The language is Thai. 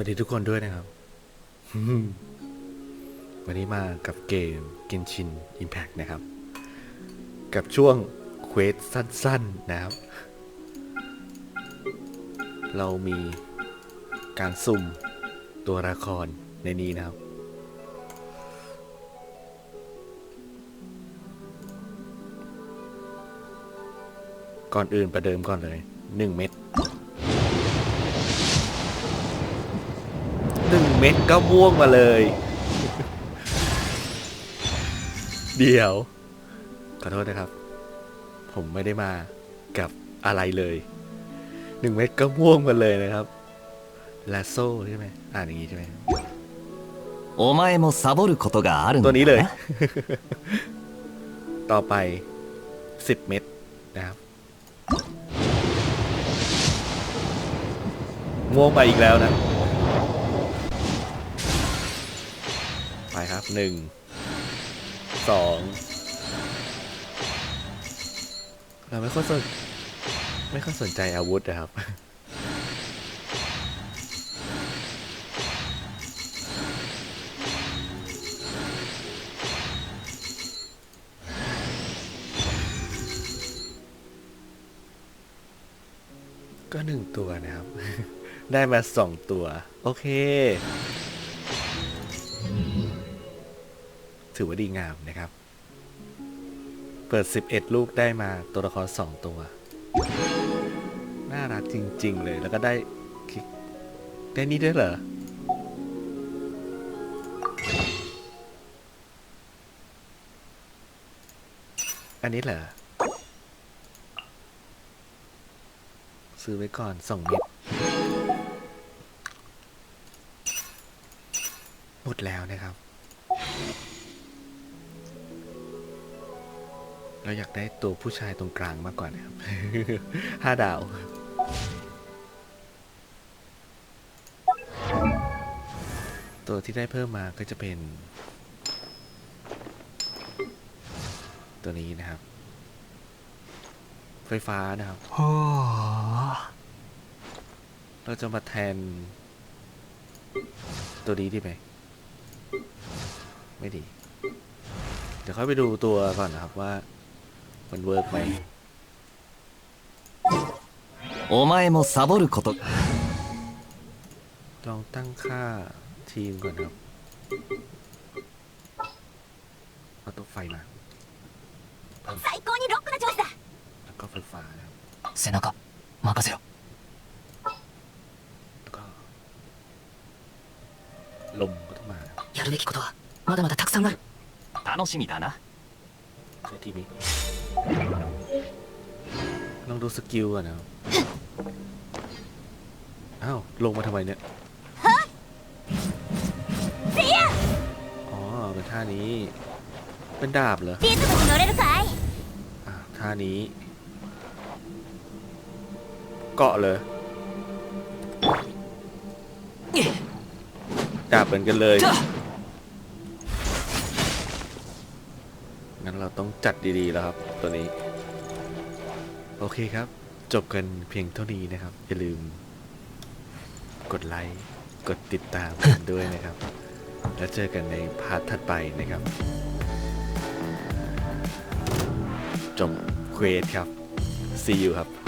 วัสดีทุกคนด้วยนะครับ วันนี้มากับเกม Genshin Impact นะครับ กับช่วงเควสสั้น ๆ นะครับ เรามีการสุ่มตัวละครในนี้นะครับ ก่อนอื่นประเดิมก่อนเลย 1 เม็ด หนึ่งเม็ดก็ม่วงมาเลย เดี๋ยว ขอโทษนะครับ ผมไม่ได้มากับอะไรเลยหนึ่งเม็ดก็ม่วงมาเลยนะครับลาโซ่ใช่ไหมอ่านอย่างนี้ใช่ไหมโอมาเอโมซาโบรุตัวนี้เลย ต่อไปสิบเม็ดนะครับม่วงไปอีกแล้วนะ ไปครับหนึ่งสองเราไม่ค่อยสนไม่ค่อยสนใจอาวุธนะครับก็หนึ่งตัวนะครับ ได้มาสองตัว โอเค ถือว่าดีงามนะครับ เปิด 11 ลูกได้มาตัวละคร 2 ตัว น่ารักจริง ๆ เลยแล้วก็ได้คลิกได้นี่ด้วยเหรอ อันนี้เหรอ ซื้อไว้ก่อน2เม็ดหมดแล้วนะครับ เราอยากได้ตัวผู้ชายตรงกลางมากกว่านะครับ ห้าดาว ตัวที่ได้เพิ่มมาก็จะเป็น ตัวนี้นะครับ ไฟฟ้านะครับ เราจะมาแทน ตัวนี้ดีไหม ไม่ดี เดี๋ยวค่อยไปดูตัวก่อนนะครับว่า มันเวิร์กไหม お前もサボること ลองตั้งค่าทีมก่อนครับ เอาตัวไฟมาเพิ่ม 最高にロックな調子だ แล้วก็ไฟฟ้านะครับ 背中任せろ แล้วก็ ลมก็ต้องมานะครับ やるべきことはまだまだたくさんある楽しみだな ในทีนี้ลองดูสกิลก่อนนะอ้าว ลงมาทำไมเนี่ยอ๋อ เป็นท่านี้ เป็นดาบเหรอท่านี้ เกาะเลยดาบเหมือนกันเลย เราต้องจัดดีๆแล้วครับตัวนี้ โอเคครับ จบกันเพียงเท่านี้นะครับ อย่าลืม กดไลค์กดติดตามกันด้วยนะครับ แล้วเจอกันในพาร์ทถัดไปนะครับ จบเควสครับ see you ครับ